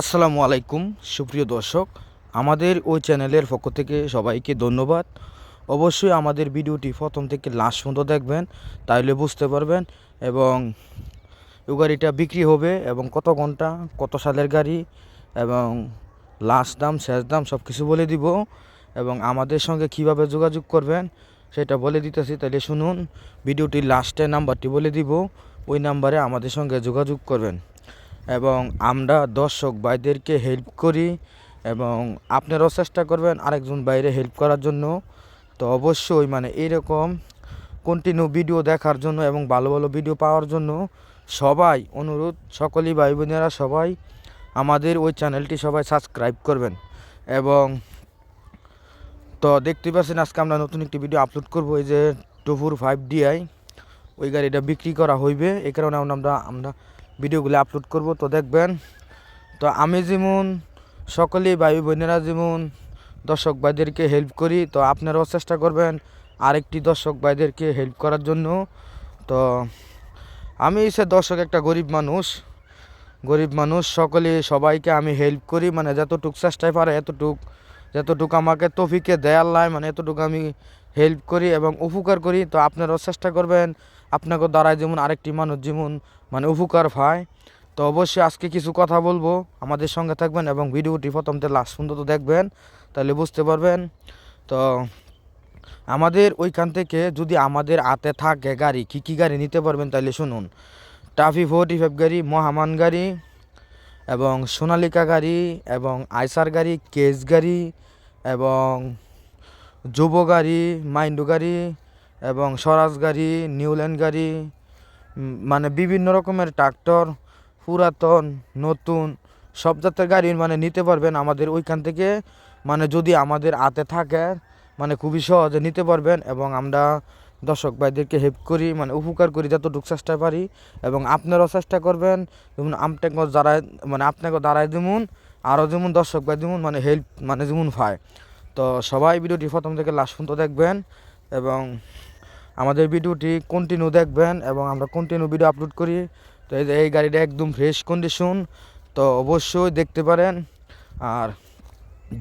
আসসালামু আলাইকুম, সুপ্রিয় দর্শক। আমাদের ওই চ্যানেলের পক্ষ থেকে সবাইকে ধন্যবাদ। অবশ্যই আমাদের ভিডিওটি প্রথম থেকে লাস্ট পর্যন্ত দেখবেন, তাইলে বুঝতে পারবেন এবং এই গাড়িটা বিক্রি হবে এবং কত ঘণ্টা, কত সালের গাড়ি এবং লাস্ট দাম, শেষ দাম সব কিছু বলে দিব এবং আমাদের সঙ্গে কীভাবে যোগাযোগ করবেন সেটা বলে দিতেছি তাহলে শুনুন। ভিডিওটির লাস্টে নাম্বারটি বলে দিব, ওই নাম্বারে আমাদের সঙ্গে যোগাযোগ করবেন। এবং আমরা দর্শক ভাইদেরকে হেল্প করি এবং আপনারাও চেষ্টা করবেন আরেকজন বাইরে হেল্প করার জন্য। তো অবশ্যই মানে এইরকম কন্টিনিউ ভিডিও দেখার জন্য এবং ভালো ভালো ভিডিও পাওয়ার জন্য সবাই অনুরোধ, সকলেই ভাই বোনেরা সবাই আমাদের ওই চ্যানেলটি সবাই সাবস্ক্রাইব করবেন। এবং তো দেখতে পাচ্ছেন আজকে আমরা নতুন একটি ভিডিও আপলোড করব, এই যে টুফুর ফাইভ ডিআই ওই গাড়িটা বিক্রি করা হইবে, এই কারণে আমরা আমরা ভিডিওগুলো আপলোড করব, তো দেখবেন। তো আমি যেমন, সকলেই ভাই বোনেরা যেমন দর্শক ভাইদেরকে হেল্প করি, তো আপনারাও চেষ্টা করবেন আরেকটি দর্শক ভাইদেরকে হেল্প করার জন্য। তো আমি সে দর্শক একটা গরিব মানুষ গরিব মানুষ, সকলে সবাইকে আমি হেল্প করি মানে যতটুক চেষ্টায় পারে এতটুক, যতটুক আমাকে তফিকে দেয়ার লাই মানে এতটুকু আমি হেল্প করি এবং উপকার করি, তো আপনারাও চেষ্টা করবেন। আপনাকে দ্বারাই যেমন আরেকটি মানুষ যেমন মানে উপকার পায়। তো অবশ্যই আজকে কিছু কথা বলব, আমাদের সঙ্গে থাকবেন এবং ভিডিওটি প্রথম থেকে লাস্ট পর্যন্ত দেখবেন, তাহলে বুঝতে পারবেন। তো আমাদের ওইখান থেকে যদি আমাদের হাতে থাকে গাড়ি, কী কী গাড়ি নিতে পারবেন তাহলে শুনুন। টাফি ফোর্টি ফাইভ গাড়ি, মহামান গাড়ি এবং সোনালিকা গাড়ি এবং আইসার গাড়ি কেস গাড়ি এবং যুব গাড়ি মাইন্ডু গাড়ি এবং স্বরাজ গাড়ি নিউল্যান্ড গাড়ি মানে বিভিন্ন রকমের ট্রাক্টর, পুরাতন, নতুন, সব জাতের গাড়ি মানে নিতে পারবেন আমাদের ওইখান থেকে। মানে যদি আমাদের হাতে থাকে মানে খুবই সহজে নিতে পারবেন এবং আমরা দর্শক ভাইদেরকে হেল্প করি মানে উপকার করি যতটুকু চেষ্টা পারি এবং আপনারাও চেষ্টা করবেন। যেমন আপনাকে যারা মানে আপনাকে দাঁড়ায় যেমন আরও যেমন দর্শক ভাই যেমন মানে হেল্প মানে যেমন পায় তো সবাই ভিডিওটি প্রথম থেকে লাস্ট পর্যন্ত দেখবেন এবং আমাদের ভিডিওটি কন্টিনিউ দেখবেন এবং আমরা কন্টিনিউ ভিডিও আপলোড করি। তো এই গাড়িটা একদম ফ্রেশ কন্ডিশন তো অবশ্যই দেখতে পারেন। আর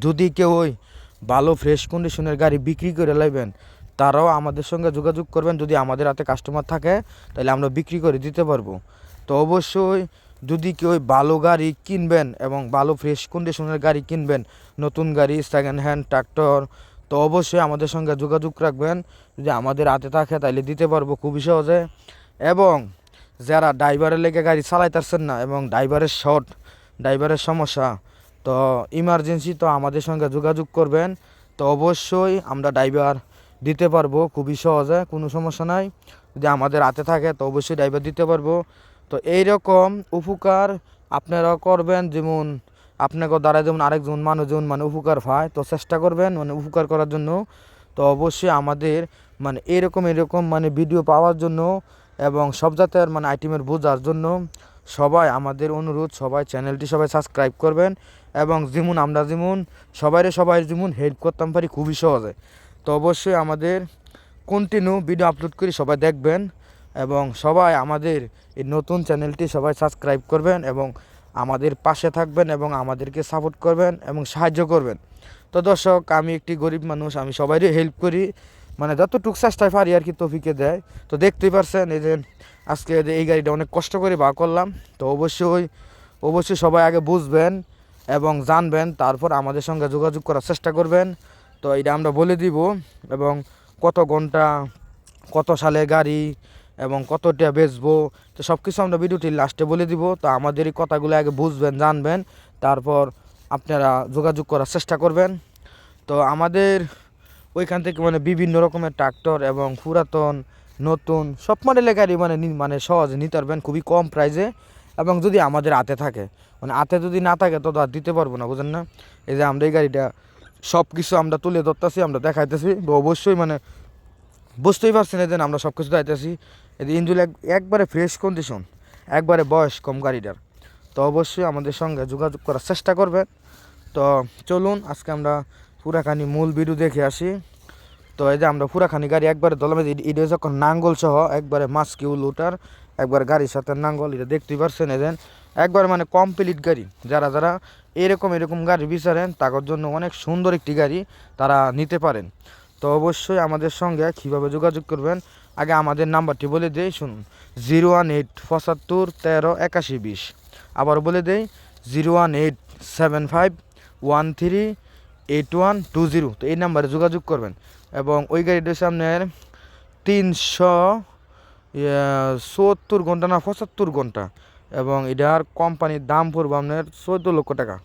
যদি কেউ ওই ভালো ফ্রেশ কন্ডিশনের গাড়ি বিক্রি করে লাইবেন, তারাও আমাদের সঙ্গে যোগাযোগ করবেন। যদি আমাদের হাতে কাস্টমার থাকে, তাহলে আমরা বিক্রি করে দিতে পারব। তো অবশ্যই যদি কেউ ভালো গাড়ি কিনবেন এবং ভালো ফ্রেশ কন্ডিশনের গাড়ি কিনবেন, নতুন গাড়ি সেকেন্ড হ্যান্ড ট্রাক্টর তো অবশ্যই আমাদের সঙ্গে যোগাযোগ রাখবেন। যদি আমাদের হাতে থাকে তাহলে দিতে পারব খুবই সহজে। এবং যারা ড্রাইভারের লেগে গাড়ি চালাইতেছেন না এবং ড্রাইভারের শর্ট ড্রাইভারের সমস্যা, তো ইমার্জেন্সি তো আমাদের সঙ্গে যোগাযোগ করবেন। তো অবশ্যই আমরা ড্রাইভার দিতে পারব খুবই সহজে, কোনো সমস্যা নাই। যদি আমাদের হাতে থাকে, তো অবশ্যই ড্রাইভার দিতে পারব। তো এই রকম উপকার আপনারা করবেন, যেমন আপনাকে দ্বারা যেমন আরেকজন মানুষ যেমন মানে উপকার পায়, তো চেষ্টা করবেন মানে উপকার করার জন্য। তো অবশ্যই আমাদের মানে এরকম এরকম মানে ভিডিও পাওয়ার জন্য এবং সব জাতের মানে আইটেমের বোঝার জন্য সবাই আমাদের অনুরোধ, সবাই চ্যানেলটি সবাই সাবস্ক্রাইব করবেন এবং যেমন আমরা যেমন সবাইরে সবাই যেমন হেল্প করতাম পারি খুবই সহজে। তো অবশ্যই আমাদের কন্টিনিউ ভিডিও আপলোড করি সবাই দেখবেন। এবং সবাই আমাদের এই নতুন চ্যানেলটি সবাই সাবস্ক্রাইব করবেন এবং আমাদের পাশে থাকবেন এবং আমাদেরকে সাপোর্ট করবেন এবং সাহায্য করবেন। তো দর্শক, আমি একটি গরিব মানুষ, আমি সবাইরই হেল্প করি। মানে যতটুকু চেষ্টায় পারি আর কি তফিকে দেয়। তো দেখতেই পারছেন এই যে আজকে এই গাড়িটা অনেক কষ্ট করে বার করলাম। তো অবশ্যই অবশ্যই সবাই আগে বুঝবেন এবং জানবেন, তারপর আমাদের সঙ্গে যোগাযোগ করার চেষ্টা করবেন। তো এটা আমরা বলে দিব এবং কত ঘণ্টা, কত সালে গাড়ি এবং কতটা বেচবো, তো সব কিছু আমরা ভিডিওটির লাস্টে বলে দিব। তো আমাদের এই কথাগুলো আগে বুঝবেন, জানবেন, তারপর আপনারা যোগাযোগ করার চেষ্টা করবেন। তো আমাদের ওইখান থেকে মানে বিভিন্ন রকমের ট্রাক্টর এবং পুরাতন, নতুন, সব মডেলের গাড়ি মানে মানে সহজে নিতে পারবেন খুবই কম প্রাইসে এবং যদি আমাদের হাতে থাকে। মানে হাতে যদি না থাকে তো তো আর দিতে পারব না, বুঝেন না? এই যে আমরা এই গাড়িটা সব কিছু আমরা তুলে ধরতেছি, আমরা দেখাইতেছি অবশ্যই মানে বুঝতেই পারছেন যে আমরা সব কিছু দেখাইতেছি এই যে ইঞ্জুল একবারে ফ্রেশ কন্ডিশন একবারে বয়স কম গাড়িটার। তো অবশ্যই আমাদের সঙ্গে যোগাযোগ করার চেষ্টা করবেন। তো চলুন, আজকে আমরা পুরাখানি মূল ভিডিও দেখে আসি। তো এই যে আমরা পুরাখানি গাড়ি একবারে দলামে এটা যখন নাঙ্গল সহ একবারে মাস্কিউল উটার একবার গাড়ির সাথে নাঙ্গল, এটা দেখতেই পারছেন এদেন একবার মানে কমপ্লিট গাড়ি। যারা যারা এরকম এরকম গাড়ি বিচারেন, তাদের জন্য অনেক সুন্দর একটি গাড়ি তারা নিতে পারেন। তো অবশ্যই আমাদের সঙ্গে কীভাবে যোগাযোগ করবেন, আগে আমাদের নাম্বারটি বলে দেই, শুনুন, জিরো ওয়ান এইট পঁচাত্তর তেরো একাশি বিশ। আবার বলে দেই, zero one eight seven five one three eight one two zero. তো এই নাম্বারে যোগাযোগ করবেন এবং ওই গাড়িটা হচ্ছে আপনার তিনশো সত্তর ঘণ্টা না পঁচাত্তর ঘণ্টা এবং এটার কোম্পানির দাম পড়বে আপনার চোদ্দ লক্ষ টাকা।